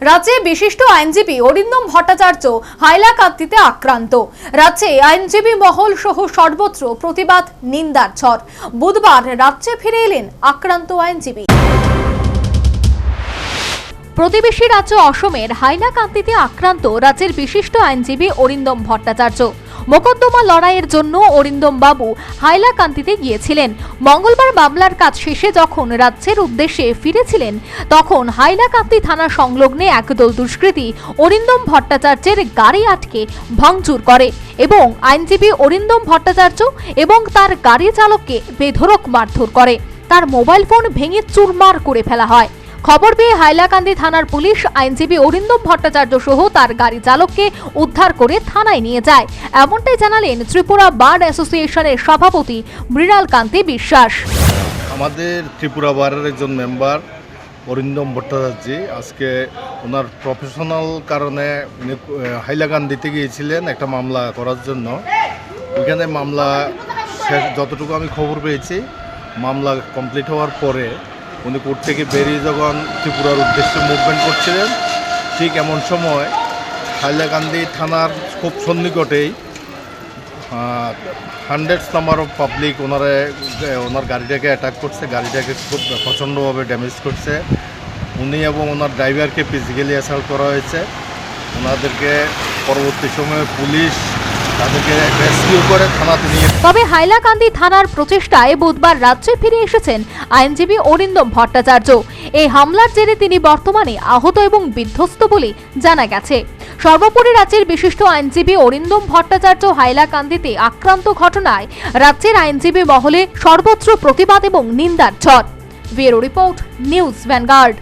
রাজ্যে বিশিষ্ট আইনজীবী অরিন্দম ভট্টাচার্য হাইলাকান্দিতে আক্রান্ত। রাজ্যে আইনজীবী মহল সহ সর্বত্র প্রতিবাদ, নিন্দার ঝড়। বুধবার রাজ্যে ফিরে এলেন আক্রান্ত আইনজীবী। প্রতিবেশী রাজ্য অসমের হাইলাকান্তিতে আক্রান্ত রাজ্যের বিশিষ্ট আইনজীবী অরিন্দম ভট্টাচার্য। মোকদ্দমা লড়াইয়ের জন্য অরিন্দম বাবু হাইলাকান্দিতে গিয়েছিলেন। মঙ্গলবার মামলার কাজ শেষে যখন রাজ্যের উদ্দেশ্যে ফিরেছিলেন, তখন হাইলাকান্দি থানা সংলগ্নে একদল দুষ্কৃতী অরিন্দম ভট্টাচার্যের গাড়ি আটকে ভাঙচুর করে এবং আইনজীবী অরিন্দম ভট্টাচার্য এবং তার গাড়ি চালককে বেধড়ক মারধর করে। তার মোবাইল ফোন ভেঙে চুরমার করে ফেলা হয়। খবর পেয়ে হাইলাকান্দি থানার পুলিশ আইনজীবী অরিন্দম ভট্টাচার্য সহ তার গাড়ি চালককে উদ্ধার করে থানায় নিয়ে যায়। এমনটাই জানালেন ত্রিপুরা বার অ্যাসোসিয়েশনের সভাপতি মৃণাল কান্তি বিশ্বাস। আমাদের ত্রিপুরা বারের একজন মেম্বার অরিন্দম ভট্টাচার্য আজকে ওনার প্রফেশনাল কারণে হাইলাকান্দিতে গিয়েছিলেন একটা মামলা করার জন্য। ওইখানে মামলা শেষ যতটুকু আমি খবর পেয়েছি, মামলা কমপ্লিট হওয়ার পরে উনি কোর্ট থেকে বেরিয়ে যখন ত্রিপুরার উদ্দেশ্যে মুভমেন্ট করছিলেন, ঠিক এমন সময় হাইলাকান্দি থানার খুব সন্নিকটেই হান্ড্রেডস নাম্বার অফ পাবলিক ওনারে ওনার গাড়িটাকে অ্যাটাক করছে, গাড়িটাকে খুব প্রচণ্ডভাবে ড্যামেজ করছে। উনি এবং ওনার ড্রাইভারকে ফিজিক্যালি অ্যাসাল্ট করা হয়েছে। ওনাদেরকে পরবর্তী সময়ে পুলিশ তবে হাইলাকান্দি থানার প্রচেষ্টায় বুধবার রাজ্যে ফিরে এসেছেন আইনজীবী অরিন্দম ভট্টাচার্য। এই হামলার জেরে তিনি বর্তমানে আহত এবং বিধ্বস্ত বলে জানা গেছে। সর্বোপরি রাজ্যের বিশিষ্ট আইনজীবী অরিন্দম ভট্টাচার্য হাইলাকান্দিতে আক্রান্ত ঘটনায় রাজ্যের আইনজীবী মহলে সর্বত্র প্রতিবাদ এবং নিন্দার ঝড়। Bureau report, News Vanguard.